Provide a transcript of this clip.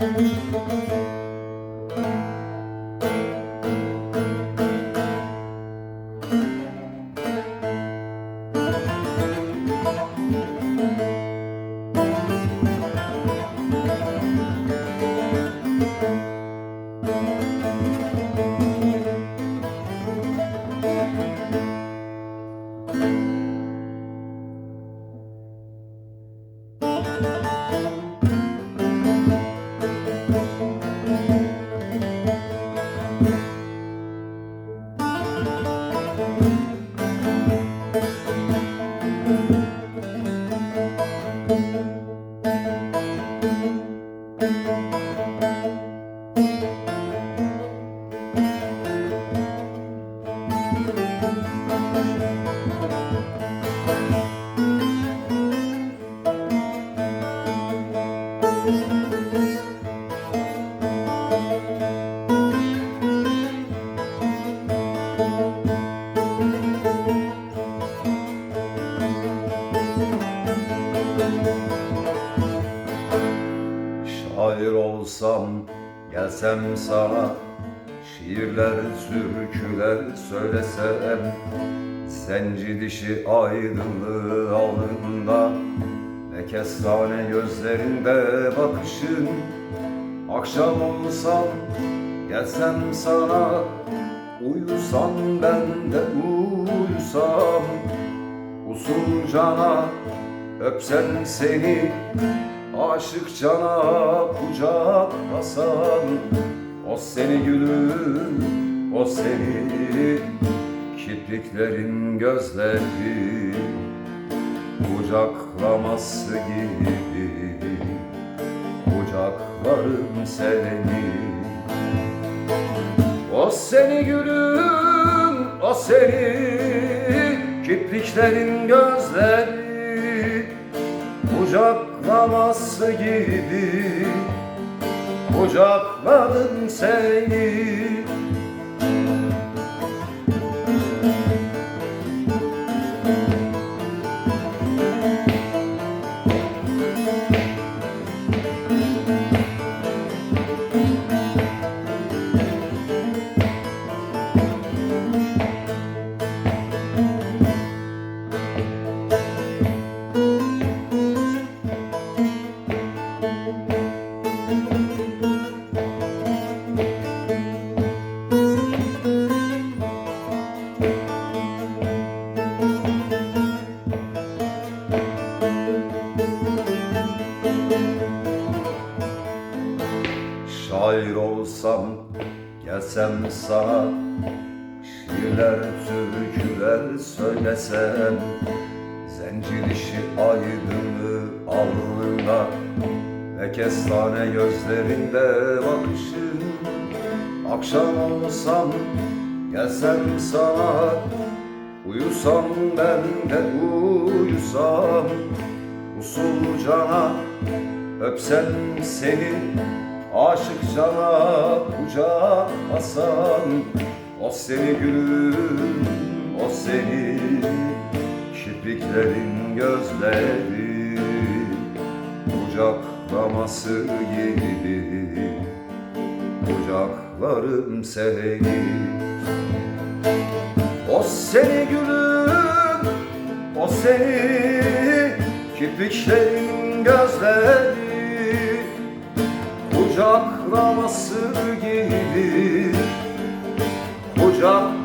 Şair olsam gelsem sana Şiirler, türküler söylesem Zenci dişi aydınlığı alnında Ne kestane gözlerinde bakışın Akşam olsam gelsem sana Uyusam ben de uyusam Usulcana öpsem seni Aşık cana kucak basan O seni gülüm, o seni Kipriklerin gözleri Kucaklaması gibi. Kucaklarım seni. O seni gülüm, o seni Kipriklerin gözleri Kucaklaması gibi Kucakladım seni Şair olsam gelsem sana Şiirler, türküler söylesem Zenci dişi aydınlığı alnında Ve kestane gözlerinde bakışın Akşam olsam gelsem sana Uyusam ben de uyusam. Usulcana öpsem seni Aşık cana kucak basan O seni gülüm, o seni Kirpiklerin gözleri Kucaklaması gibi. Kucaklarım seni. O seni gülüm, o seni Kirpiklerin gözleri Kucaklaması gibi. Seni